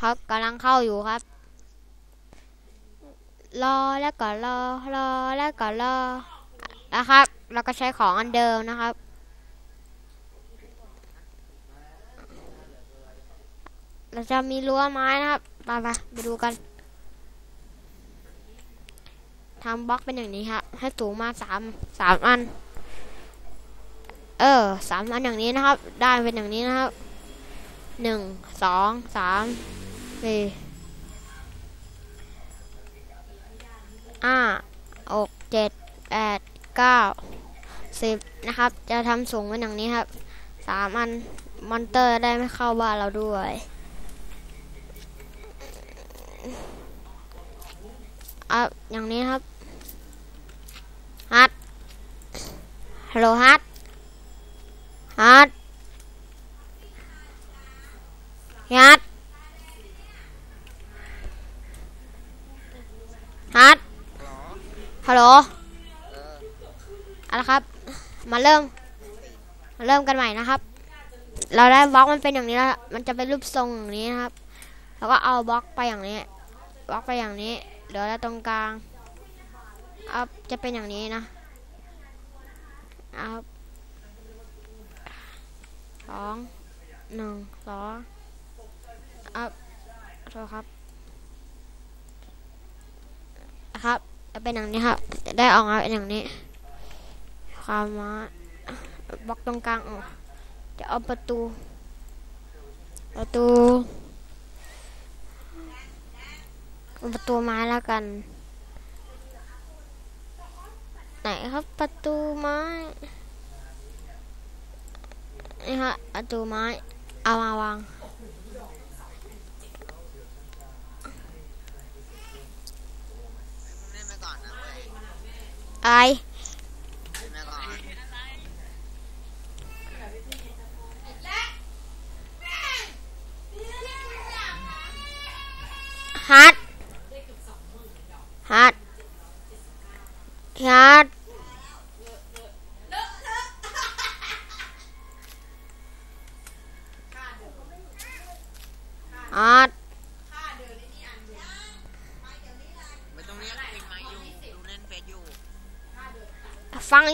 ครับกำลังเข้าอยู่ครับ รอแล้วก็รอรอแล้วก็รอนะครับ เราก็ใช้ของอันเดิมนะครับ เราจะมีรั้วไม้นะครับไปไปไปดูกันทำบล็อกเป็นอย่างนี้ครับให้สูงมาสามสามอัน เออสามอันอย่างนี้นะครับ ได้เป็นอย่างนี้นะครับหนึ่งสองสาม สี่ห้าหกเจ็ดแปดเก้าสิบนะครับ จะทำสูงเป็นอย่างนี้ครับสามอันมอนเตอร์ได้ไม่เข้าบ้านเราด้วย อะ อย่างนี้ครับฮัทฮัลโหลฮัทฮัทฮัทฮัท ฮัลโหลเอะไรครับ มาเริ่ม มาเริ่มกันใหม่นะครับ เราได้บล็อกมันเป็นอย่างนี้แล้ว มันจะเป็นรูปทรงอย่างนี้นะครับ แล้วก็เอาบล็อกไปอย่างนี้บล็อกไปอย่างนี้เหลือแล้วตรงกลางอัพจะเป็นอย่างนี้นะอัพสองหนึ่งสองอัพโทษครับครับ เป็นอย่างนี้ครับจะได้ออกมาเป็นอย่างนี้ความมาบล็อกตรงกลางออกจะเอาประตู ประตู ประตูไม้แล้วกัน ไหนครับประตูไม้นี่ฮะประตูไม้ เอามาวาง เล่นไปก่อนนะเว้ย ไอเล่นไอฮัทฮัทฮัทฮัท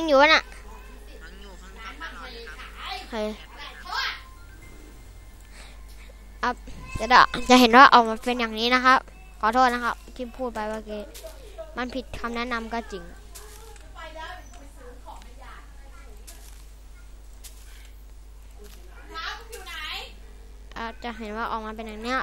ยังอยู่น่ะฟังอยู่ฟังฟังตลอดเลยครับเฮ้ยอัพจะได้จะเห็นว่าออกมาเป็นอย่างนี้นะครับ ขอโทษนะครับ ที่พูดไปเมื่อกี้มันผิดคำแนะนำก็จริงอะจะเห็นว่าออกมาเป็นอย่างเนี้ย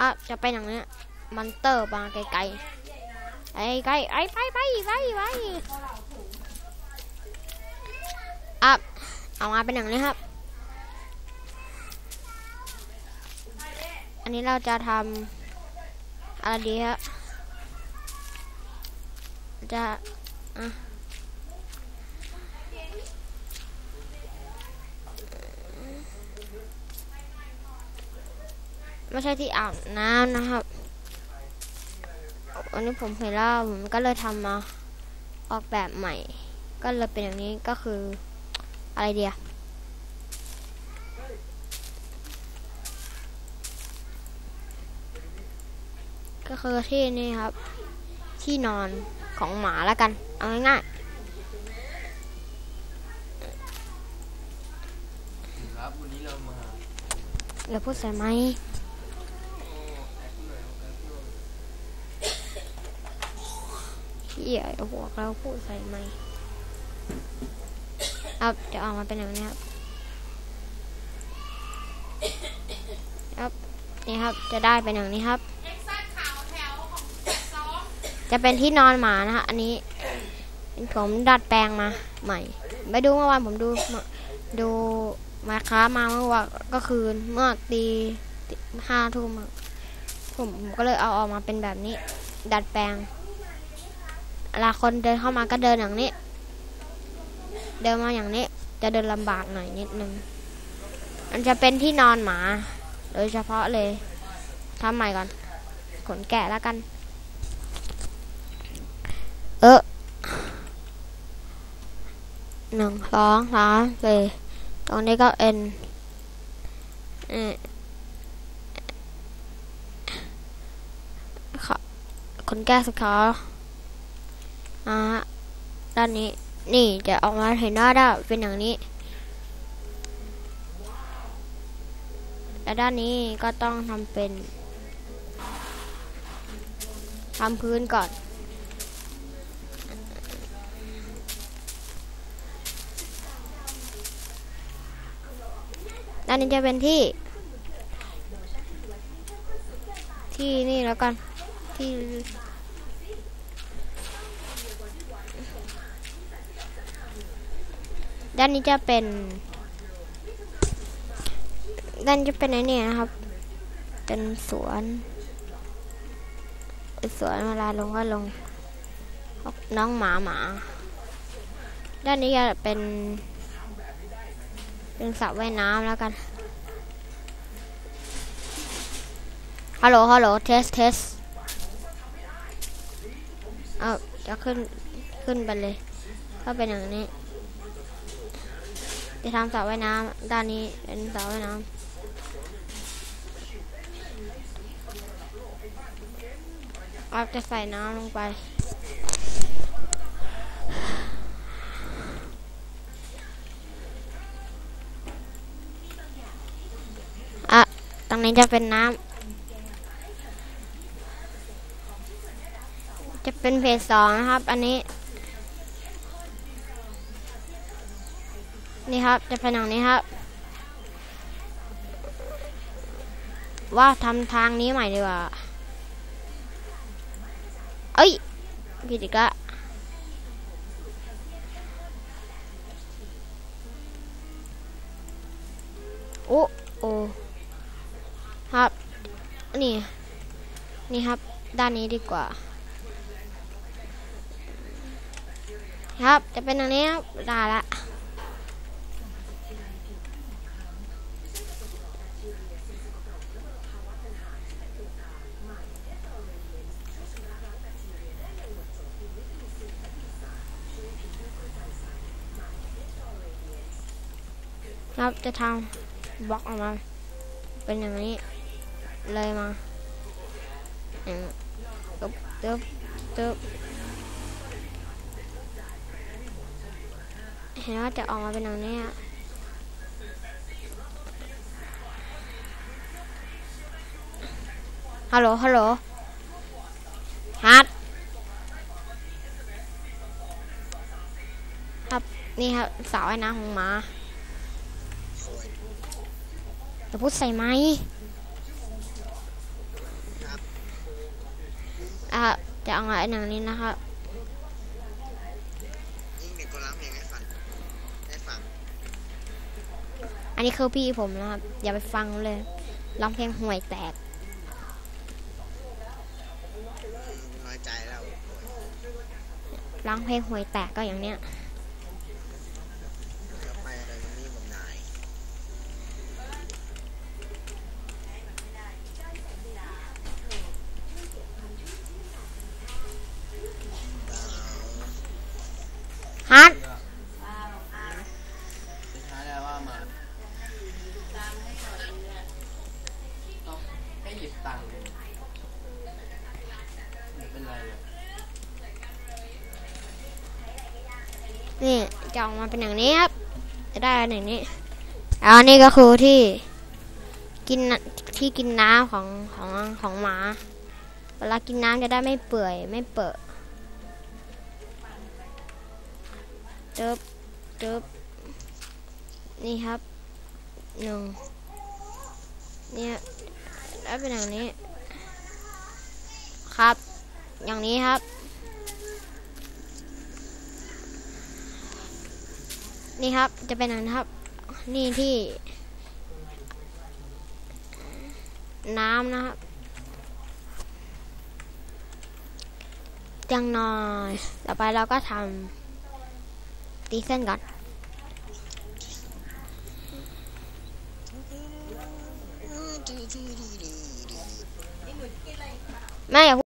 อะจะเป็นอย่างเนี้ยมันเตอร์มาไกลๆไอ้ไกลไอ้ไปไปไปไปอะเอามาเป็นอย่างนี้ครับ อันนี้เราจะทำอะไรดีครับจะอะ ไม่ใช่ที่อาบน้ำนะครับวันนี้ผมเห็นแล้วผมก็เลยทำมาออกแบบใหม่ ก็เลยเป็นอย่างนี้ก็คืออะไรเดียก็คือที่นี่ครับ ที่นอนของหมาแล้วกัน เอาง่ายครับวันนี้เรามาๆอย่าพูดใส่ไหม ค์เฮียไอ้หัวเราพูดใส่ไหมครับจะออกมาเป็นอย่างนี้ครับครับนี่ครับจะได้เป็นอย่างนี้ครับ จะเป็นที่นอนหมานะฮะอันนี้ผมดัดแปลงมาใหม่ไปดูเมื่อวานผมดูมาดูมาค้ามาเมื่อวานก็คือเมื่อตีห้าทุ่มผมก็เลยเอาออกมาเป็นแบบนี้ ดัดแปลง ลาคนเดินเข้ามาก็เดินอย่างนี้ เดินมาอย่างนี้ จะเดินลำบากหน่อยนิดนึงมันจะเป็นที่นอนหมา โดยเฉพาะเลยทำใหม่ก่อน ขนแกะแล้วกัน เออหนึ่งสองสามสี่ตรงนี้ก็เอ็นเอ่อขนแก้สกอร์ อ่าด้านนี้นี่จะออกมาเห็นหน้าได้เป็นอย่างนี้และด้านนี้ก็ต้องทำเป็นทำพื้นก่อนด้านนี้จะเป็นที่ ที่นี่แล้วกันที่ ด้านนี้จะเป็น ด้านจะเป็นไอ้นี่นะครับ เป็นสวนเป็นสวนเวลาลงก็ลง น้องหมาหมา ด้านนี้จะเป็น เป็นสระว่ายน้ำแล้วกัน ฮัลโหล ฮัลโหล เทส เทส เอาจะขึ้น ขึ้นไปเลย ก็เป็นอย่างนี้ จะทำสระว่ายน้ำด้านนี้เป็นสระว่ายน้ำเราจะใส่น้ำลงไป อะ ตรงนี้จะเป็นน้ำ จะเป็นเพจสองนะครับ อันนี้ ครับจะเป็นอย่างนี้ครับ ว่าทำทางนี้ใหม่ดีกว่า เอ้ยผิดอีกละโอ้โอ้ครับ นี่ นี่ครับ ด้านนี้ดีกว่า ครับ จะเป็นอย่างนี้ครับได้ละ ครับจะทำบล็อกออกมา เป็นอย่างนี้ เลยมาอย่างตึ๊บตึ๊บตึ๊บเห็นว่าจะออกมาเป็นอย่างนี้อะฮัลโหล ฮัลโหลฮัทครับ นี่ครับสาวไอ้น้ำของหมาะพูดใส่ไหมอะจะเอาไอ้หนังนี้นะครับอันนี้คือพี่ผมนะครับ อย่าไปฟังเลยร้องเพลงห่วยแตกร้องเพลงห่วยแตกก็อย่างเนี้ย เดี๋ยวไปอะไรมันนี่ผมนายดาว ฮัท สุดท้ายแล้วว่ามาต้องให้หยิบตังค์เลยไม่เป็ นไรเลยนี่จะออกมาเป็นอย่างนี้ครับ จะได้อันอย่างนี้แล้วอันนี้ก็คือที่กินที่กินน้ำของของของหมา เวลากินน้ำจะได้ไม่เปื่อยไม่เปิด เติบเติบนี่ครับหนึ่งเนี่ยได้วเป็นอย่างนี้ ครับ อย่างนี้ครับ นี่ครับจะเป็นอย่างนี้ครับ นี่ที่ น้ำนะครับจังหน่อย ต่อไปเราก็ทำ ตีเส้นก่อน ไม่อย่า